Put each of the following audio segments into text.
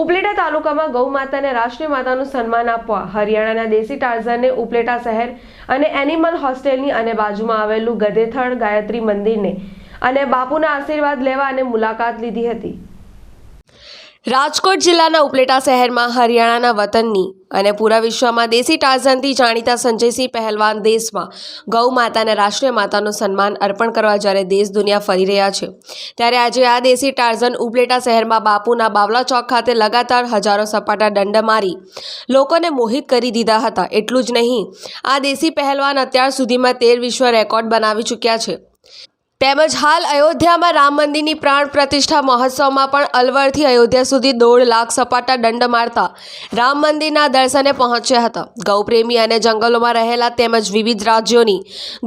જિલ્લામાં ગૌ માતાને રાષ્ટ્રીય માતાનું સન્માન આપવા હરિયાણાના દેશી ટાર્ઝનને ઉપલેટા શહેર અને એનિમલ હોસ્ટેલની અને બાજુમાં આવેલું ગધેથળ ગાયત્રી મંદિરને અને બાપુના આશીર્વાદ લેવા અને મુલાકાત લીધી હતી. રાજકોટ જિલ્લાના ઉપલેટા શહેરમાં હરિયાણાના વતનની અને પૂરા વિશ્વમાં દેશી ટાર્ઝનથી જાણીતા સંજયસિંહ પહેલવાન દેશમાં ગૌ માતાને રાષ્ટ્રીય માતાનું સન્માન અર્પણ કરવા જ્યારે દેશ દુનિયા ફરી રહ્યા છે, ત્યારે આજે આ દેશી ટાર્ઝન ઉપલેટા શહેરમાં બાપુના બાવલા ચોક ખાતે લગાતાર હજારો સપાટા દંડ મારી લોકોને મોહિત કરી દીધા હતા. એટલું જ નહીં, આ દેશી પહેલવાન અત્યાર સુધીમાં તેર વિશ્વ રેકોર્ડ બનાવી ચૂક્યા છે. તેમજ હાલ અયોધ્યામાં રામ મંદિરની પ્રાણ પ્રતિષ્ઠા મહોત્સવમાં પણ અલવરથી અયોધ્યા સુધી દોઢ લાખ સપાટા દંડ મારતા રામ મંદિરના દર્શને પહોંચ્યા હતા. ગૌપ્રેમી અને જંગલોમાં રહેલા તેમજ વિવિધ રાજ્યોની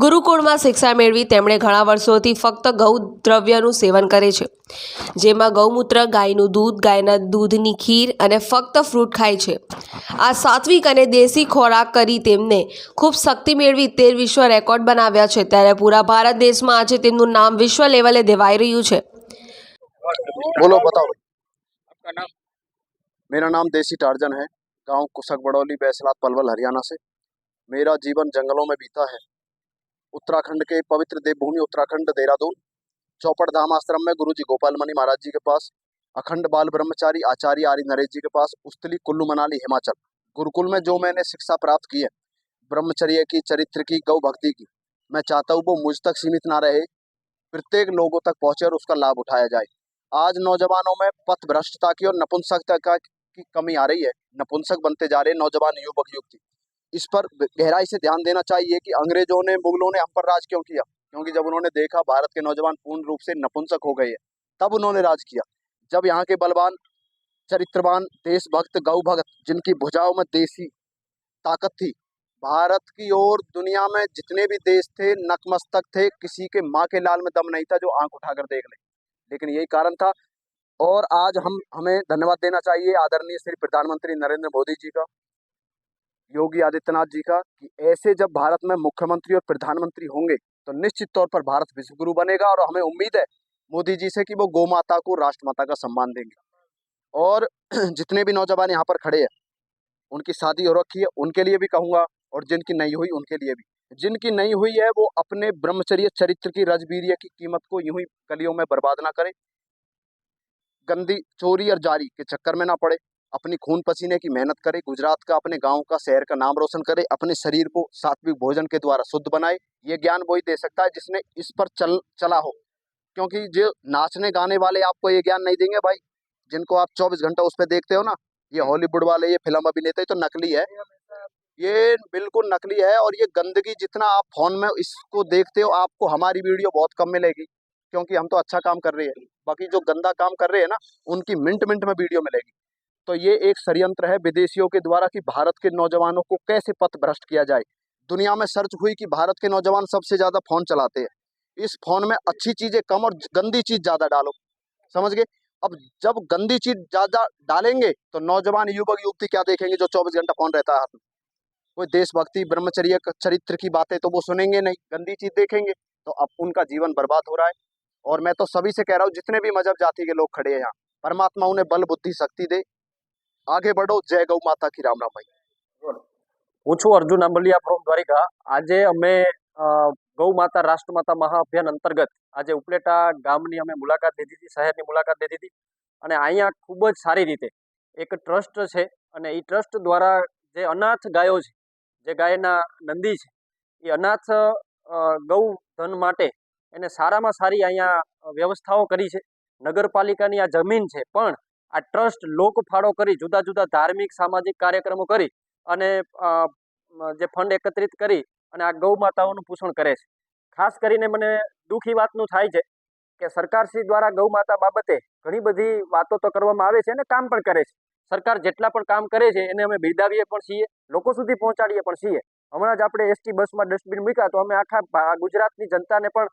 ગુરુકુળમાં શિક્ષા મેળવી તેમણે ઘણા વર્ષોથી ફક્ત ગૌ દ્રવ્યનું સેવન કરે છે. જેમાં ગૌમૂત્ર ગાયનું દૂધ ગાયના દૂધની ખીર અને ફક્ત ફ્રૂટ ખાય છે આ સાત્વિક અને દેશી ખોરાક કરી તેમને ખૂબ શક્તિ મેળવી તેર વિશ્વ રેકોર્ડ બનાવ્યા છે ત્યારે પૂરા ભારત દેશમાં આજે તેમનું નામ વિશ્વ લેવલે દેવાઈ રહ્યું છે बोलो बताओ आपका नाम मेरा नाम देसी टार्जन है गांव कुसक बड़ौली बैसलात पलवल हरियाणा से मेरा जीवन जंगलों में बीता है उत्तराखंड के पवित्र देवभूमि उत्तराखंड देहरादून चौपड़ धाम आश्रम में गुरु जी गोपाल मणि महाराज जी के पास, अखंड बाल ब्रह्मचारी आचार्य आर्य नरेश जी के पास उस्तली कुल्लू मनाली हिमाचल। गुरुकुल में जो मैंने शिक्षा प्राप्त की है, ब्रह्मचर्य की, चरित्र की, गौ भक्ति की, मैं चाहता हूँ वो मुझ तक सीमित ना रहे, प्रत्येक लोगों तक पहुँचे और उसका लाभ उठाया जाए। आज नौजवानों में पथ भ्रष्टता की और नपुंसकता का कमी आ रही है, नपुंसक बनते जा रहे हैं नौजवान युवक, युवती। इस पर गहराई से ध्यान देना चाहिए कि अंग्रेज़ों ने, मुगलों ने हम पर राज क्यों किया? क्योंकि जब उन्होंने देखा भारत के नौजवान पूर्ण रूप से नपुंसक हो गए हैं, तब उन्होंने राज किया। जब यहाँ के बलवान, चरित्रवान, देशभक्त गौ भक्त जिनकी भुजाओं में देसी ताकत थी, भारत की ओर दुनिया में जितने भी देश थे नकमस्तक थे, किसी के माँ के लाल में दम नहीं था जो आँख उठाकर देख ले। लेकिन यही कारण था। और आज हम, हमें धन्यवाद देना चाहिए आदरणीय श्री प्रधानमंत्री नरेंद्र मोदी जी का, योगी आदित्यनाथ जी का, कि ऐसे जब भारत में मुख्यमंत्री और प्रधानमंत्री होंगे तो निश्चित तौर पर भारत विश्वगुरु बनेगा और हमें उम्मीद है मोदी जी से कि वो गौ माता को, राष्ट्रमाता का सम्मान देंगे। और जितने भी नौजवान यहाँ पर खड़े हैं, उनकी शादी हो रखी है, उनके लिए भी कहूँगा और जिनकी नहीं हुई, उनके लिए भी। जिनकी नहीं हुई है, वो अपने ब्रह्मचर्य चरित्र की, रजबीरिया की कीमत को यूँ ही गलियों में बर्बाद ना करें। गंदी चोरी और जारी के चक्कर में ना पड़े। अपनी खून पसीने की मेहनत करे, गुजरात का अपने गाँव का शहर का नाम रोशन करे, अपने शरीर को सात्विक भोजन के द्वारा शुद्ध बनाए, ये ज्ञान वही दे सकता है जिसने इस पर चल, चला हो। क्योंकि जो नाचने गाने वाले आपको ये ज्ञान नहीं देंगे भाई, जिनको आप 24 घंटा उस पर देखते हो ना, ये हॉलीवुड वाले, ये फ़िल्म अभिनेता तो नकली है। ये बिल्कुल नकली है और ये गंदगी जितना आप फ़ोन में इसको देखते हो, आपको हमारी वीडियो बहुत कम मिलेगी, क्योंकि हम तो अच्छा काम कर रहे हैं। बाकी जो गंदा काम कर रहे हैं ना, उनकी मिनट मिनट में वीडियो मिलेगी। तो ये एक षडयंत्र है विदेशियों के द्वारा कि भारत के नौजवानों को कैसे पथ भ्रष्ट किया जाए। दुनिया में सर्च हुई कि भारत के नौजवान सबसे ज़्यादा फ़ोन चलाते हैं। इस फ़ोन में अच्छी चीज़ें कम और गंदी चीज़ ज़्यादा डालो। समझ गए? अब जब गंदी चीज़ ज़्यादा डालेंगे तो नौजवान युवक युवती क्या देखेंगे जो चौबीस घंटा फ़ोन रहता है हाथ में? कोई देशभक्ति, ब्रह्मचर्य चरित्र की बातें तो वो सुनेंगे नहीं। गंदी चीज़ देखेंगे तो अब उनका जीवन बर्बाद हो रहा है। और मैं तो सभी से कह रहा हूँ जितने भी मज़हब जाति के लोग खड़े हैं यहाँ, परमात्मा उन्हें बल, बुद्धि, शक्ति दे। આગે બઢો જય ગૌ માતા કી રામ રામાઈ હું છું અર્જુન આંબલિયા ફ્રોમ દ્વારિકા આજે અમે ગૌ માતા રાષ્ટ્રમાતા મહાઅભિયાન અંતર્ગત આજે ઉપલેટા ગામની અમે મુલાકાત લીધી હતી શહેરની મુલાકાત લીધી હતી અને અહીંયા ખૂબ જ સારી રીતે એક ટ્રસ્ટ છે, અને એ ટ્રસ્ટ દ્વારા જે અનાથ ગાયો છે, જે ગાયના નંદી છે એ અનાથ ગૌ ધન માટે એને સારામાં સારી અહીંયા વ્યવસ્થાઓ કરી છે. નગરપાલિકાની આ જમીન છે, પણ આ ટ્રસ્ટ લોકફાળો કરી, જુદા જુદા ધાર્મિક, સામાજિક કાર્યક્રમો કરી અને જે ફંડ એકત્રિત કરી અને આ ગૌ માતાઓનું પોષણ કરે છે. ખાસ કરીને મને દુઃખ વાતનું થાય છે કે સરકારશ્રી દ્વારા ગૌ માતા બાબતે ઘણી બધી વાતો તો કરવામાં આવે છે અને કામ પણ કરે છે. સરકાર જેટલા પણ કામ કરે છે એને અમે બિરદાવીએ પણ છીએ, લોકો સુધી પહોંચાડીએ પણ છીએ. હમણાં જ આપણે એસટી બસમાં ડસ્ટબિન મૂક્યા તો અમે આખા ગુજરાતની જનતાને પણ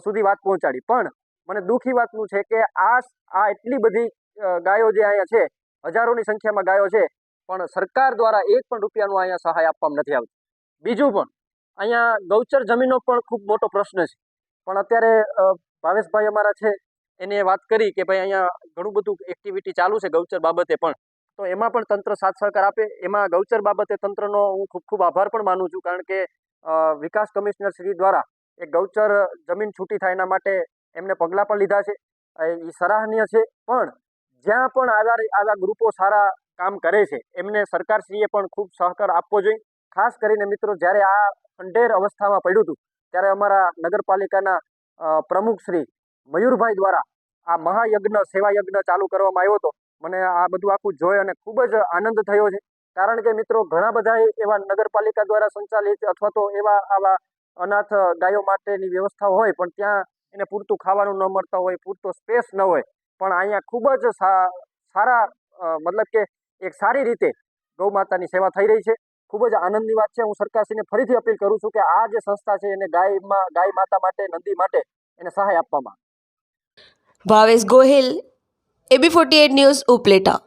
સુધી વાત પહોંચાડી. પણ મને દુઃખ વાતનું છે કે આ આ એટલી બધી ગાયો જે અહીંયા છે, હજારોની સંખ્યામાં ગાયો છે, પણ સરકાર દ્વારા એક પણ રૂપિયાનું અહીંયા સહાય આપવામાં નથી આવતી. બીજું પણ, અહીંયા ગૌચર જમીનો પણ ખૂબ મોટો પ્રશ્ન છે. પણ અત્યારે ભાવેશભાઈ અમારા છે, એને વાત કરી કે ભાઈ અહીંયા ઘણું બધું એક્ટિવિટી ચાલુ છે ગૌચર બાબતે પણ. તો એમાં પણ તંત્ર સાથ સહકાર આપે. એમાં ગૌચર બાબતે તંત્રનો હું ખૂબ ખૂબ આભાર પણ માનું છું, કારણ કે વિકાસ કમિશનર શ્રી દ્વારા એ ગૌચર જમીન છૂટી થાય એના માટે એમને પગલાં પણ લીધા છે. એ સરાહનીય છે, પણ જ્યાં પણ આવા આવા ગ્રુપો સારા કામ કરે છે, એમને સરકારશ્રીએ પણ ખૂબ સહકાર આપવો જોઈએ. ખાસ કરીને મિત્રો, જ્યારે આ અંઢેર અવસ્થામાં પડ્યું હતું, ત્યારે અમારા નગરપાલિકાના પ્રમુખશ્રી પ્રમુખ શ્રી મયુરભાઈ દ્વારા આ મહાયજ્ઞ સેવા યજ્ઞ ચાલુ કરવામાં આવ્યો હતો. મને આ બધું આખું જોઈ અને ખૂબ જ આનંદ થયો છે. કારણ કે મિત્રો, ઘણા બધા એવા નગરપાલિકા દ્વારા સંચાલિત અથવા તો એવા, આવા અનાથ ગાયો માટેની વ્યવસ્થા હોય, પણ ત્યાં એને પૂરતું ખાવાનું ન મળતા હોય, પૂરતો સ્પેસ ન હોય. પણ અહીંયા ખૂબ જ સારા મતલબ કે એક સારી રીતે ગૌ માતાની સેવા થઈ રહી છે. ખૂબ જ આનંદની વાત છે. હું સરકારશ્રીને ફરીથી અપીલ કરું છું કે આ જે સંસ્થા છે એને ગાયમાં ગાય માતા માટે, નંદી માટે એને સહાય આપવામાં Bhavesh Gohil, A B forty news Upleta.